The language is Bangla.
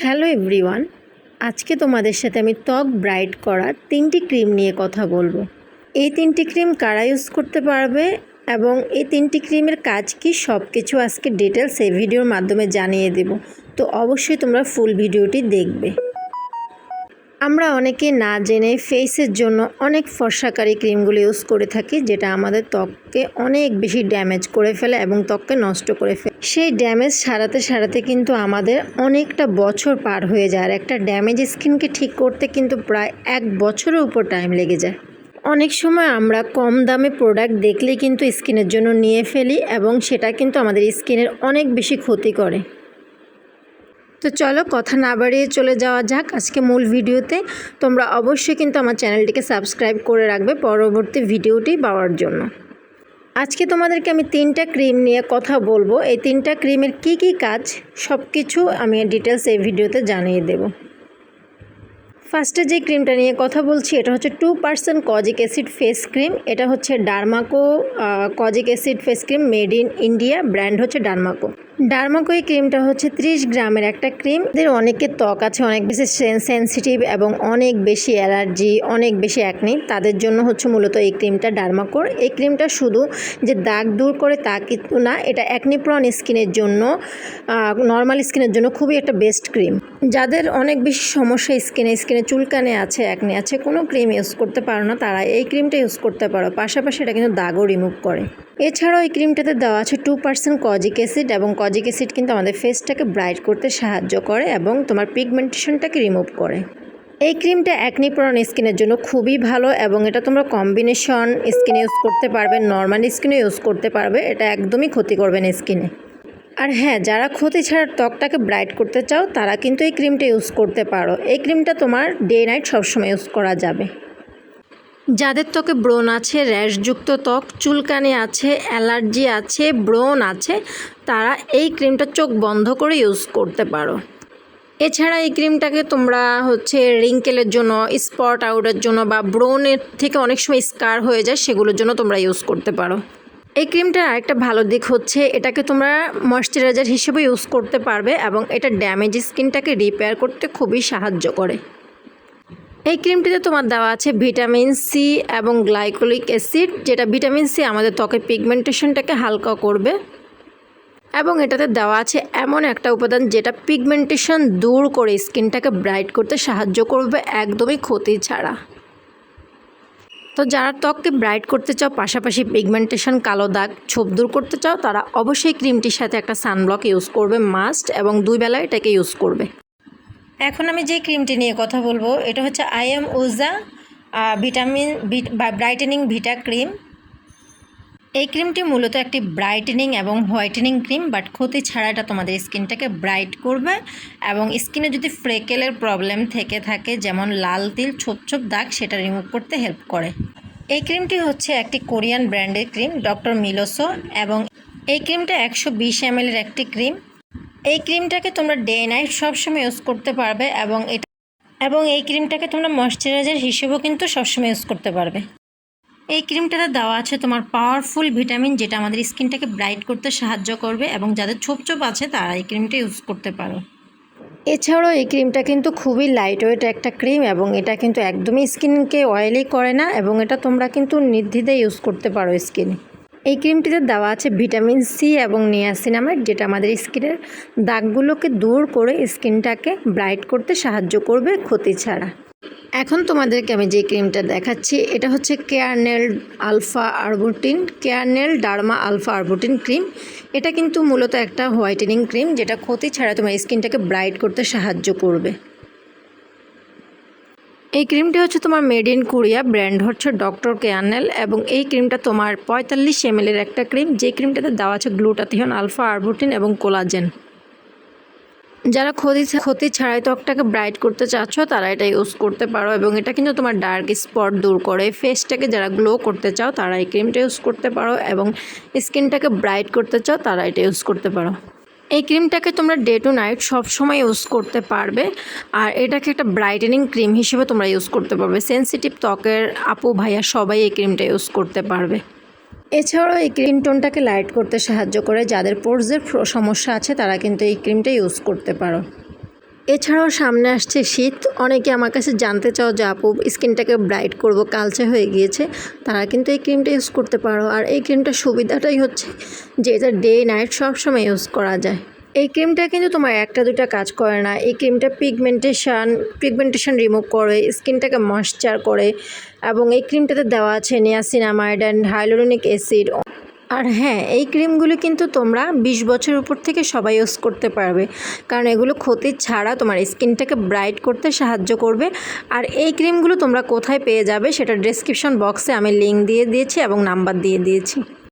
হ্যালো এভরিওয়ান, আজকে তোমাদের সাথে আমি ত্বক ব্রাইট করার তিনটি ক্রিম নিয়ে কথা বলব। এই তিনটি ক্রিম কারা ইউজ করতে পারবে এবং এই তিনটি ক্রিমের কাজ কি সব কিছু আজকে ডিটেলস এই ভিডিওর মাধ্যমে জানিয়ে দেব। তো অবশ্যই তোমরা ফুল ভিডিওটি দেখবে। আমরা অনেকে না জেনে ফেসের জন্য অনেক ফর্সাকারী ক্রিমগুলো ইউজ করে থাকি, যেটা আমাদের ত্বককে অনেক বেশি ড্যামেজ করে ফেলে এবং ত্বককে নষ্ট করে ফেলে। সেই ড্যামেজ সারাতে সারাতে কিন্তু আমাদের অনেকটা বছর পার হয়ে যায়, আর একটা ড্যামেজ স্কিনকে ঠিক করতে কিন্তু প্রায় এক বছরের উপর টাইম লেগে যায়। অনেক সময় আমরা কম দামে প্রোডাক্ট দেখলেই কিন্তু স্কিনের জন্য নিয়ে ফেলি এবং সেটা কিন্তু আমাদের স্কিনের অনেক বেশি ক্ষতি করে। তো চলো কথা না বাড়িয়ে চলে যাওয়া যাক আজকে মূল ভিডিওতে। তোমরা অবশ্যই কিন্তু আমার চ্যানেলটিকে সাবস্ক্রাইব করে রাখবে পরবর্তী ভিডিওটি পাওয়ার জন্য। আজকে তোমাদেরকে আমি তিনটা ক্রিম নিয়ে কথা বলব। এই তিনটা ক্রিমের কি কি কাজ সব কিছু আমি ডিটেলস এই ভিডিওতে জানিয়ে দেবো। ফার্স্টে যে ক্রিমটা নিয়ে কথা বলছি, এটা হচ্ছে two percent kojic acid face cream. এটা হচ্ছে Dermaco kojic acid face cream made in India, brand হচ্ছে ডার্মাকো। ডার্মাকো এই ক্রিমটা হচ্ছে ত্রিশ গ্রামের একটা ক্রিম। এদের অনেকের ত্বক আছে অনেক বেশি সেন্সিটিভ এবং অনেক বেশি অ্যালার্জি, অনেক বেশি অ্যাকনি তাদের জন্য হচ্ছে মূলত এই ক্রিমটা ডার্মাকোর। এই ক্রিমটা শুধু যে দাগ দূর করে তা কিন্তু না, এটা অ্যাকনিপ্রন স্কিনের জন্য নর্মাল স্কিনের জন্য খুবই একটা বেস্ট ক্রিম যাদের অনেক বেশি সমস্যা স্কিনে স্কিনে চুলকানে আছে অ্যাকনি আছে, কোনো ক্রিম ইউজ করতে পারো না তারা এই ক্রিমটা ইউজ করতে পারো। পাশাপাশি এটা কিন্তু দাগও রিমুভ করে। এছাড়াও এই ক্রিমটাতে দেওয়া আছে টু পার্সেন্ট কজিক অ্যাসিড এবং কজিক অ্যাসিড কিন্তু আমাদের ফেসটাকে ব্রাইট করতে সাহায্য করে এবং তোমার পিগমেন্টেশনটাকে রিমুভ করে। এই ক্রিমটা অ্যাকনি প্রন স্কিনের জন্য খুবই ভালো এবং এটা তোমরা কম্বিনেশন স্কিনে ইউজ করতে পারবে নর্মাল স্কিনে ইউজ করতে পারবে, এটা একদমই ক্ষতি করবে না স্কিনে। আর হ্যাঁ যারা ক্ষতি ছাড়ার ত্বকটাকে ব্রাইট করতে চাও, তারা কিন্তু এই ক্রিমটা ইউজ করতে পারো। এই ক্রিমটা তোমার ডে নাইট সবসময় ইউজ করা যাবে। যাদের ত্বকে ব্রণ আছে, র্যাশযুক্ত ত্বক, চুলকানি আছে, অ্যালার্জি আছে, ব্রণ আছে, তারা এই ক্রিমটা চোখ বন্ধ করে ইউজ করতে পারো। এছাড়া এই ক্রিমটাকে তোমরা হচ্ছে রিঙ্কেলের জন্য, স্পট আউটের জন্য বা ব্রণের থেকে অনেক সময় স্কার হয়ে যায়, সেগুলোর জন্য তোমরা ইউজ করতে পারো। এই ক্রিমটার আরেকটা ভালো দিক হচ্ছে, এটাকে তোমরা ময়শ্চারাইজার হিসেবে ইউজ করতে পারবে এবং এটা ড্যামেজ স্কিনটাকে রিপেয়ার করতে খুবই সাহায্য করে। এই ক্রিমটিতে তোমার দেওয়া আছে ভিটামিন সি এবং গ্লাইকোলিক অ্যাসিড, যেটা ভিটামিন সি আমাদের ত্বকের পিগমেন্টেশনটাকে হালকা করবে। এবং এটাতে দেওয়া আছে এমন একটা উপাদান যেটা পিগমেন্টেশন দূর করে স্কিনটাকে ব্রাইট করতে সাহায্য করবে একদমই ক্ষতি ছাড়া। তো যারা ত্বককে ব্রাইট করতে চাও, পাশাপাশি পিগমেন্টেশন কালো দাগ, ছোপ দূর করতে চাও, তারা অবশ্যই ক্রিমটির সাথে একটা সানব্লক ইউজ করবে মাস্ট এবং দুই বেলা এটাকে ইউজ করবে। এখন আমি যে ক্রিমটি নিয়ে কথা বলব, এটা হচ্ছে আই এম উজা ভিটামিন ব্রাইটেনিং ভিটা ক্রিম। এই ক্রিমটি মূলত একটি ব্রাইটেনিং এবং হোয়াইটেনিং ক্রিম, বাট ক্ষতি ছাড়া এটা তোমাদের স্কিনটাকে ব্রাইট করবে এবং স্কিনে যদি ফ্রেকেলের প্রবলেম থেকে থাকে, যেমন লাল তিল, ছোপ ছোপ দাগ, সেটা রিমুভ করতে হেল্প করে। এই ক্রিমটি হচ্ছে একটি কোরিয়ান ব্র্যান্ডের ক্রিম, ডক্টর মিলোসো, এবং এই ক্রিমটা একশো বিশ এম এর একটি ক্রিম। এই ক্রিমটাকে তোমরা ডে নাইট সবসময় ইউজ করতে পারবে এবং এটা এবং এই ক্রিমটাকে তোমরা ময়শ্চারাইজার হিসেবেও কিন্তু সবসময় ইউজ করতে পারবে। এই ক্রিমটাতে দেওয়া আছে তোমার পাওয়ারফুল ভিটামিন যেটা আমাদের স্কিনটাকে ব্রাইট করতে সাহায্য করবে এবং যাদের ছোপ ছোপ আছে তারা এই ক্রিমটা ইউজ করতে পারো। এছাড়াও এই ক্রিমটা কিন্তু খুবই লাইট ওয়েট একটা ক্রিম এবং এটা কিন্তু একদমই স্কিনকে অয়েলি করে না এবং এটা তোমরা কিন্তু নির্দ্বিধায় ইউজ করতে পারো স্কিনে। এই ক্রিমটিতে দেওয়া আছে ভিটামিন সি এবং নিয়াসিনামেট যেটা আমাদের স্কিনের দাগগুলোকে দূর করে স্কিনটাকে ব্রাইট করতে সাহায্য করবে ক্ষতি ছাড়া। এখন তোমাদেরকে আমি যে ক্রিমটা দেখাচ্ছি, এটা হচ্ছে Carenel alpha arbutin Carenel derma alpha arbutin cream এটা কিন্তু মূলত একটা হোয়াইটেনিং ক্রিম যেটা ক্ষতি ছাড়া তোমার স্কিনটাকে ব্রাইট করতে সাহায্য করবে। এই ক্রিমটি হচ্ছে তোমার মেড ইন কোরিয়া ব্র্যান্ড, হচ্ছে ডক্টর কেয়ারনেল এবং এই ক্রিমটা তোমার পঁয়তাল্লিশ এম একটা ক্রিম। যে ক্রিমটাতে দেওয়া আছে গ্লুটাথিয়ন, আলফা, আরবুটিন এবং কোলাজেন। যারা ক্ষতি ক্ষতি ছাড়াই ত্বকটাকে ব্রাইট করতে চাচ্ছ, তারা এটা ইউজ করতে পারো এবং এটা কিন্তু তোমার ডার্ক স্পট দূর করে। ফেসটাকে যারা গ্লো করতে চাও, তারা এই ক্রিমটা ইউজ করতে পারো এবং স্কিনটাকে ব্রাইট করতে চাও, তারা এটা ইউজ করতে পারো। এই ক্রিমটাকে তোমরা ডে টু নাইট সবসময় ইউজ করতে পারবে। আর এটাকে একটা ব্রাইটেনিং ক্রিম হিসেবে তোমরা ইউজ করতে পারবে। সেন্সিটিভ ত্বকের আপু, ভাইয়া সবাই এই ক্রিমটা ইউজ করতে পারবে। এছাড়াও এই ক্রিম টোনটাকে লাইট করতে সাহায্য করে। যাদের পোর্সের সমস্যা আছে, তারা কিন্তু এই ক্রিমটা ইউজ করতে পারো। এছাড়াও সামনে আসছে শীত। অনেকে আমার কাছে জানতে চাও যে আপু, স্কিনটাকে ব্রাইট করব, কালচে হয়ে গিয়েছে। তারা কিন্তু এই ক্রিমটা ইউজ করতে পারো। আর এই ক্রিমটার সুবিধাটাই হচ্ছে যে এটা ডে নাইট সবসময় ইউজ করা যায়। এই ক্রিমটা কিন্তু তোমার একটা দুটা কাজ করে না। এই ক্রিমটা পিগমেন্টেশন পিগমেন্টেশন রিমুভ করে, স্কিনটাকে ময়শ্চার করে। এবং এই ক্রিমটাতে দেওয়া আছে নিয়াসিনামাইড অ্যান্ড হাইলোরনিক অ্যাসিড আর হ্যাঁ এই ক্রিমগুলো কিন্তু তোমরা বিশ বছর উপর থেকে সবাই ইউজ করতে পারবে। কারণ এগুলো ক্ষতি ছাড়া তোমার স্কিনটাকে ব্রাইট করতে সাহায্য করবে। আর এই ক্রিমগুলো তোমরা কোথায় পেয়ে যাবে সেটা ডেসক্রিপশন বক্সে আমি লিঙ্ক দিয়ে দিয়েছি এবং নাম্বার দিয়ে দিয়েছি।